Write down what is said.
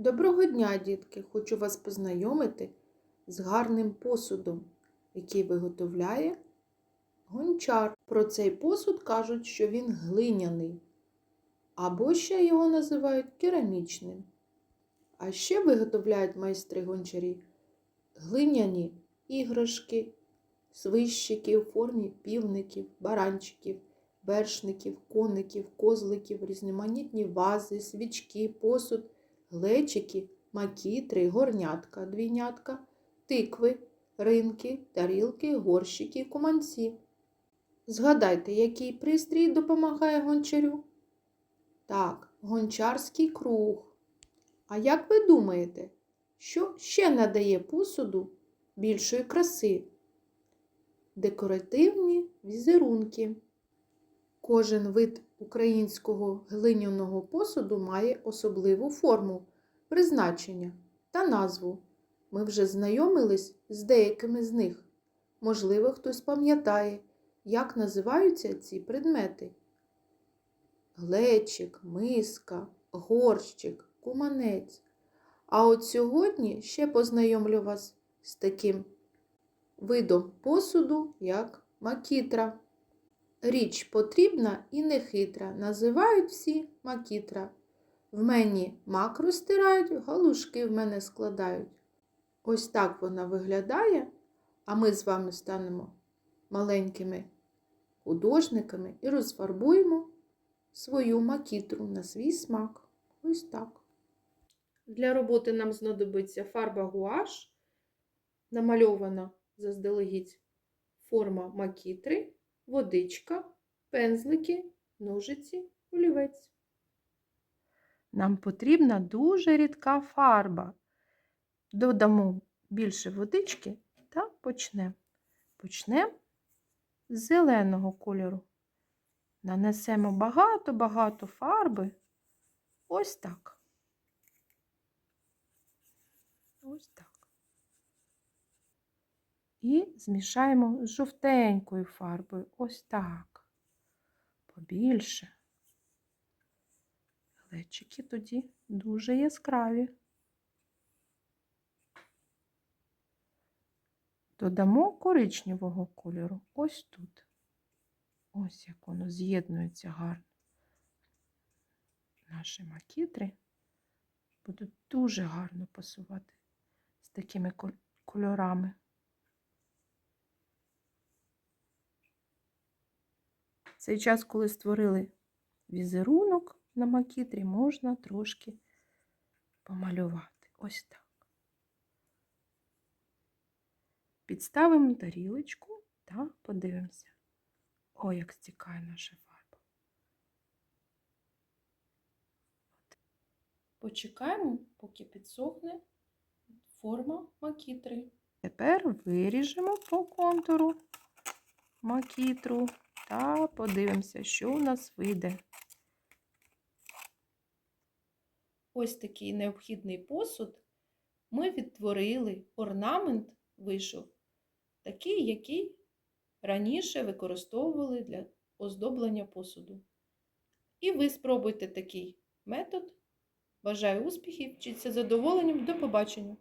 Доброго дня, дітки! Хочу вас познайомити з гарним посудом, який виготовляє гончар. Про цей посуд кажуть, що він глиняний, або ще його називають керамічним. А ще виготовляють майстри гончарі глиняні іграшки, свищики у формі півників, баранчиків, вершників, коників, козликів, різноманітні вази, свічки, посуд глечики, макітри, горнятка, двійнятка, тикви, ринки, тарілки, горщики, куманці. Згадайте, який пристрій допомагає гончарю? Так, гончарський круг. А як ви думаєте, що ще надає посуду більшої краси? Декоративні візерунки. Кожен вид українського глиняного посуду має особливу форму, призначення та назву. Ми вже знайомились з деякими з них. Можливо, хтось пам'ятає, як називаються ці предмети. Глечик, миска, горщик, куманець. А от сьогодні ще познайомлю вас з таким видом посуду, як макітра. Річ потрібна і нехитра, називають всі макітра. В мені мак розтирають, галушки в мене складають. Ось так вона виглядає, а ми з вами станемо маленькими художниками і розфарбуємо свою макітру на свій смак. Ось так. Для роботи нам знадобиться фарба гуаш, намальована заздалегідь форма макітри водичка, пензлики, ножиці, олівець. Нам потрібна дуже рідка фарба. Додамо більше водички та почнемо. Почнемо з зеленого кольору. Нанесемо багато-багато фарби. Ось так. Ось так і змішаємо з жовтенькою фарбою. Ось так. Побільше. Глечики тоді дуже яскраві. Додамо коричневого кольору ось тут. Ось як воно з'єднується гарно. Наші макітри будуть дуже гарно пасувати з такими кольорами. Цей час, коли створили візерунок на макітрі, можна трошки помалювати. Ось так. Підставимо тарілочку та подивимося. О, як стікає наша фарба. Почекаємо, поки підсохне форма макітри. Тепер виріжемо по контуру макітру та подивимося, що у нас вийде. Ось такий необхідний посуд. Ми відтворили орнамент вийшов, такий, який раніше використовували для оздоблення посуду. І ви спробуйте такий метод. Бажаю успіхів, вчіться задоволенням. До побачення!